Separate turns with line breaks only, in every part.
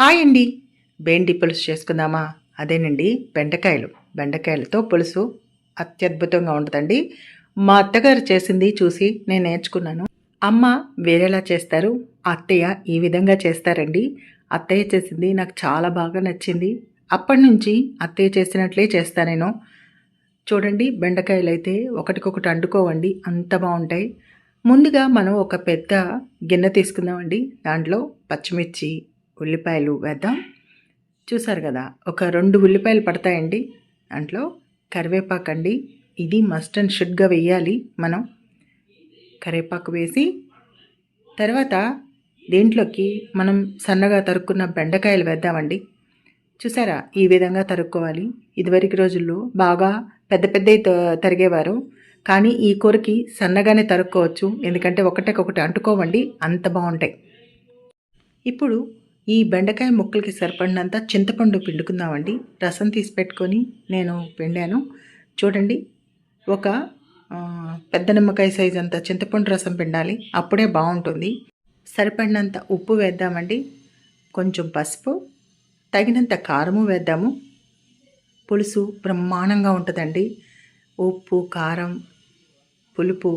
Hi అండి. బెండి పులుసు చేసుకుందామా? అదేనండి బెండకాయలు. బెండకాయలతో పులుసు అత్యద్భుతంగా ఉంటుందండి. మా అత్తగారు చేసింది చూసి నేను నేర్చుకున్నాను. అమ్మ వేరేలా చేస్తారు అత్తయ్య ఈ విధంగా చేస్తారండి. అత్తయ్య చేసింది నాకు చాలా బాగా నచ్చింది. అప్పటి నుంచి అత్తయ్య చేసినట్లే చేస్తా నేను. చూడండి బెండకాయలు అయితే ఒకటికొకటి అండుకోవండి అంత బాగుంటాయి. ముందుగా మనం ఒక పెద్ద గిన్నె తీసుకుందామండి. దాంట్లో పచ్చిమిర్చి ఉల్లిపాయలు వేద్దాం. చూసారు కదా ఒక రెండు ఉల్లిపాయలు పడతాయండి. దాంట్లో కరివేపాకు అండి. ఇది మస్ట్ అండ్ షుడ్గా వేయాలి మనం. కరివేపాకు వేసి తర్వాత దీంట్లోకి మనం సన్నగా తరుక్కున్న బెండకాయలు వేద్దామండి. చూసారా ఈ విధంగా తరుక్కోవాలి. ఇదివరకు రోజుల్లో బాగా పెద్ద పెద్దవి తరిగేవారు. కానీ ఈ కూరకి సన్నగానే తరుక్కోవచ్చు. ఎందుకంటే ఒకటికొకటి అంటుకోవండి అంత బాగుంటాయి. ఇప్పుడు ఈ బెండకాయ ముక్కలకి సరిపడినంత చింతపండు పిండుకుందామండి. రసం తీసి పెట్టుకొని నేను పిండాను. చూడండి ఒక పెద్ద నిమ్మకాయ సైజు అంత చింతపండు రసం పిండాలి. అప్పుడే బాగుంటుంది. సరిపడినంత ఉప్పు వేద్దామండి. కొంచెం పసుపు తగినంత కారము వేద్దాము. పులుసు బ్రహ్మాండంగా ఉంటుందండి. ఉప్పు కారం పులుపు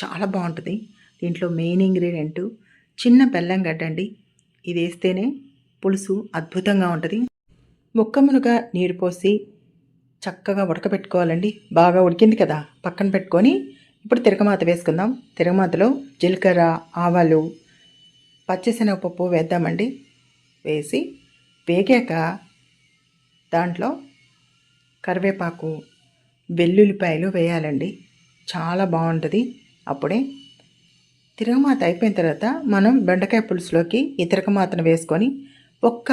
చాలా బాగుంటుంది. దీంట్లో మెయిన్ ఇంగ్రీడియంట్ చిన్న బెల్లం గడ్డండి. ఇది వేస్తేనే పులుసు అద్భుతంగా ఉంటుంది. ముక్క మునుగ నీరు పోసి చక్కగా ఉడకబెట్టుకోవాలండి బాగా ఉడికింది కదా పక్కన పెట్టుకొని ఇప్పుడు తిరగమాత వేసుకుందాం. తిరగమాతలో జీలకర్ర ఆవాలు పచ్చిశనగపప్పు వేద్దామండి. వేసి వేగాక దాంట్లో కరివేపాకు వెల్లుల్లిపాయలు వేయాలండి. చాలా బాగుంటుంది. అప్పుడే తిరగమాత అయిపోయిన తర్వాత మనం బెండకాయ పులుసులోకి ఈ తిరగమాతను వేసుకొని ఒక్క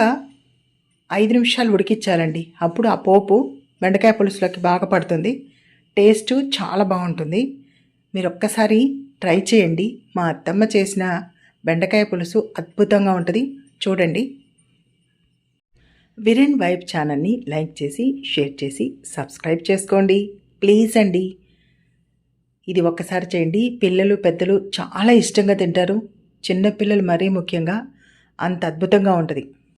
ఐదు నిమిషాలు ఉడికించాలండి. అప్పుడు ఆ పోపు బెండకాయ పులుసులోకి బాగా పడుతుంది. టేస్ట్ చాలా బాగుంటుంది. మీరు ఒక్కసారి ట్రై చేయండి. మా అత్తమ్మ చేసిన బెండకాయ పులుసు అద్భుతంగా ఉంటుంది. చూడండి. విరెన్ వైబ్ ఛానల్ని లైక్ చేసి షేర్ చేసి సబ్స్క్రైబ్ చేసుకోండి. ప్లీజ్ అండి. ఇది ఒక్కసారి చేయండి. పిల్లలు పెద్దలు చాలా ఇష్టంగా తింటారు. చిన్నపిల్లలు మరీ ముఖ్యంగా అంత అద్భుతంగా ఉంటుంది.